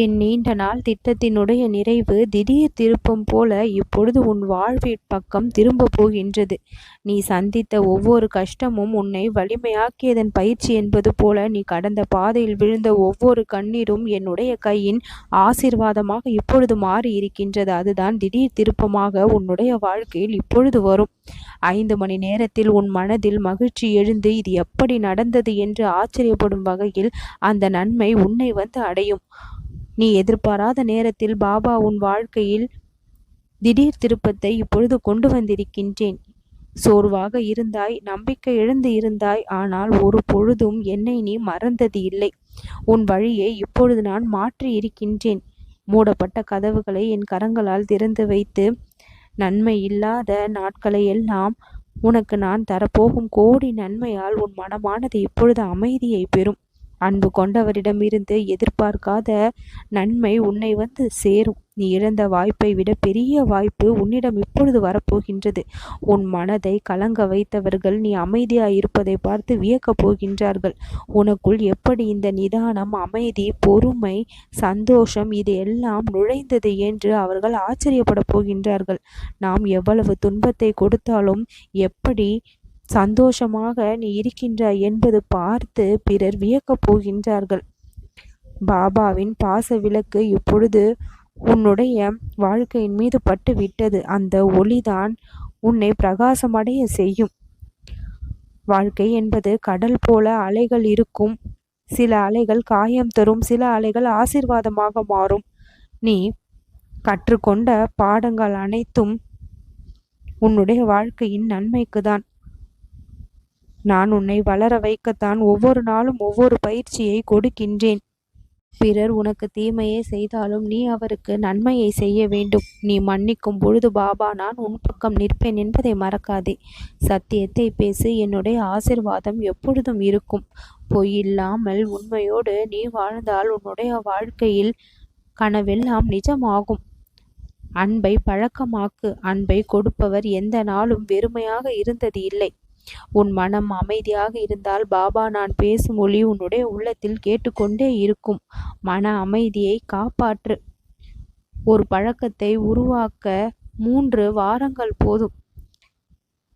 என் நீண்ட நாள் திட்டத்தினுடைய நிறைவு திடீர் திருப்பம் போல இப்பொழுது உன் வாழ்வின் பக்கம் திரும்பப் போகின்றது. நீ சந்தித்த ஒவ்வொரு கஷ்டமும் உன்னை வலிமையாக்கியதன் பயிற்சி என்பது போல நீ கடந்த பாதையில் விழுந்த ஒவ்வொரு கண்ணீரும் என்னுடைய கையின் ஆசீர்வாதமாக இப்பொழுது மாறி இருக்கின்றது. அதுதான் திடீர் திருப்பமாக உன்னுடைய வாழ்க்கையில் இப்பொழுது வரும். ஐந்து மணி நேரத்தில் உன் மனதில் மகிழ்ச்சி எழுந்து இது எப்படி நடந்தது என்று ஆச்சரியப்படும் வகையில் அந்த நன்மை உன்னை வந்து அடையும். நீ எதிர்பாராத நேரத்தில் பாபா உன் வாழ்க்கையில் திடீர் திருப்பத்தை இப்பொழுது கொண்டு வந்திருக்கின்றேன். சோர்வாக இருந்தாய் நம்பிக்கை இழந்து இருந்தாய் ஆனால் ஒரு பொழுதும் என்னை நீ மறந்தது இல்லை. உன் வழியை இப்பொழுது நான் மாற்றி இருக்கின்றேன். மூடப்பட்ட கதவுகளை என் கரங்களால் திறந்து வைத்து நன்மை இல்லாத நாட்களை எல்லாம் உனக்கு நான் தரப்போகும் கோடி நன்மையால் உன் மனமானது இப்பொழுது அமைதியை பெறும். அன்பு கொண்டவரிடமிருந்து எதிர்பார்க்காத நன்மை உன்னை வந்து சேரும். நீ இழந்த வாய்ப்பை விட பெரிய வாய்ப்பு உன்னிடம் இப்பொழுது வரப்போகின்றது. உன் மனதை கலங்க வைத்தவர்கள் நீ அமைதியாய் இருப்பதை பார்த்து வியக்கப் போகின்றார்கள். உனக்குள் எப்படி இந்த நிதானம் அமைதி பொறுமை சந்தோஷம் இது எல்லாம் நுழைந்தது என்று அவர்கள் ஆச்சரியப்பட போகின்றார்கள். நாம் எவ்வளவு துன்பத்தை கொடுத்தாலும் எப்படி சந்தோஷமாக நீ இருக்கின்றாய் என்பது பார்த்து பிறர் வியக்கப் போகின்றார்கள். பாபாவின் பாச விளக்கு இப்பொழுது உன்னுடைய வாழ்க்கையின் மீது பட்டு விட்டது அந்த ஒளிதான் உன்னை பிரகாசமடைய செய்யும். வாழ்க்கை என்பது கடல் போல அலைகள் இருக்கும். சில அலைகள் காயம் தரும். சில அலைகள் ஆசிர்வாதமாக மாறும். நீ கற்றுக்கொண்ட பாடங்கள் அனைத்தும் உன்னுடைய வாழ்க்கையின் நன்மைக்கு தான் நான் உன்னை வளர வைக்கத்தான் ஒவ்வொரு நாளும் ஒவ்வொரு பயிற்சியை கொடுக்கின்றேன். பிறர் உனக்கு தீமையை செய்தாலும் நீ அவருக்கு நன்மையை செய்ய வேண்டும். நீ மன்னிக்கும் பொழுது பாபா நான் உன் பக்கம் நிற்பேன் என்பதை மறக்காதே. சத்தியத்தை பேசு என்னுடைய ஆசிர்வாதம் எப்பொழுதும் இருக்கும். பொய்யில்லாமல் உண்மையோடு நீ வாழ்ந்தால் உன்னுடைய வாழ்க்கையில் கனவெல்லாம் நிஜமாகும். அன்பை பழக்கமாக்கு. அன்பை கொடுப்பவர் எந்த நாளும் வெறுமையாக இருந்தது இல்லை உன் மனம் அமைதியாக இருந்தால் பாபா நான் பேசும் ஒளி உன்னுடைய உள்ளத்தில் கேட்டுக்கொண்டே இருக்கும். மன அமைதியை காப்பாற்று. ஒரு பழக்கத்தை உருவாக்க மூன்று வாரங்கள் போதும்.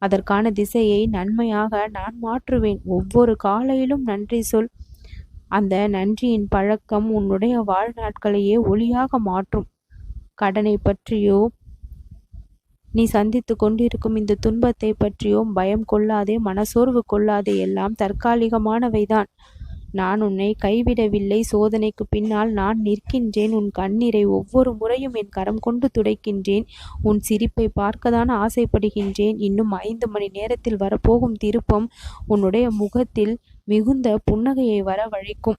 அதற்கான திசையை நன்மையாக நான் மாற்றுவேன். ஒவ்வொரு காலையிலும் நன்றி சொல். அந்த நன்றியின் பழக்கம் உன்னுடைய வாழ்நாட்களையே ஒளியாக மாற்றும். கடனை பற்றியோ நீ சந்தித்து கொண்டிருக்கும் இந்த துன்பத்தை பற்றியும் பயம் கொள்ளாதே மனசோர்வு கொள்ளாதே. எல்லாம் தற்காலிகமானவைதான். நான் உன்னை கைவிடவில்லை. சோதனைக்கு பின்னால் நான் நிற்கின்றேன். உன் கண்ணீரை ஒவ்வொரு முறையும் என் கரம் கொண்டு துடைக்கின்றேன். உன் சிரிப்பை பார்க்கதான் ஆசைப்படுகின்றேன். இன்னும் ஐந்து மணி நேரத்தில் வரப்போகும் திருப்பம் உன்னுடைய முகத்தில் மிகுந்த புன்னகையை வரவழைக்கும்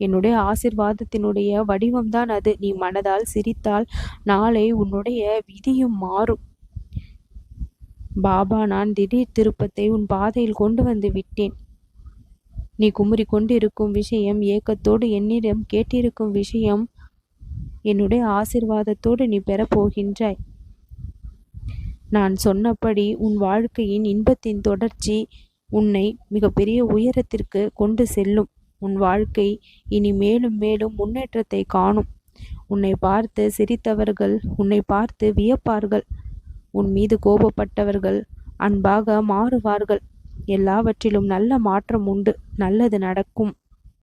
என்னுடைய ஆசிர்வாதத்தினுடைய வடிவம்தான் அது. நீ மனதால் சிரித்தால் நாளை உன்னுடைய விதியும் மாறும். பாபா நான் திடீர் திருப்பத்தை உன் பாதையில் கொண்டு வந்து விட்டேன். நீ குமுறி கொண்டிருக்கும் விஷயம் ஏக்கத்தோடு என்னிடம் கேட்டிருக்கும் விஷயம் என்னுடைய ஆசிர்வாதத்தோடு நீ பெறப்போகின்றாய் நான் சொன்னபடி உன் வாழ்க்கையின் இன்பத்தின் தொடர்ச்சி உன்னை மிகப்பெரிய உயரத்திற்கு கொண்டு செல்லும். உன் வாழ்க்கை இனி மேலும் மேலும் முன்னேற்றத்தை காணும். உன்னை பார்த்து சிரித்தவர்கள் உன்னை பார்த்து வியப்பார்கள். உன் மீது கோபப்பட்டவர்கள் அன்பாக மாறுவார்கள். எல்லாவற்றிலும் நல்ல மாற்றம் உண்டு. நல்லது நடக்கும்.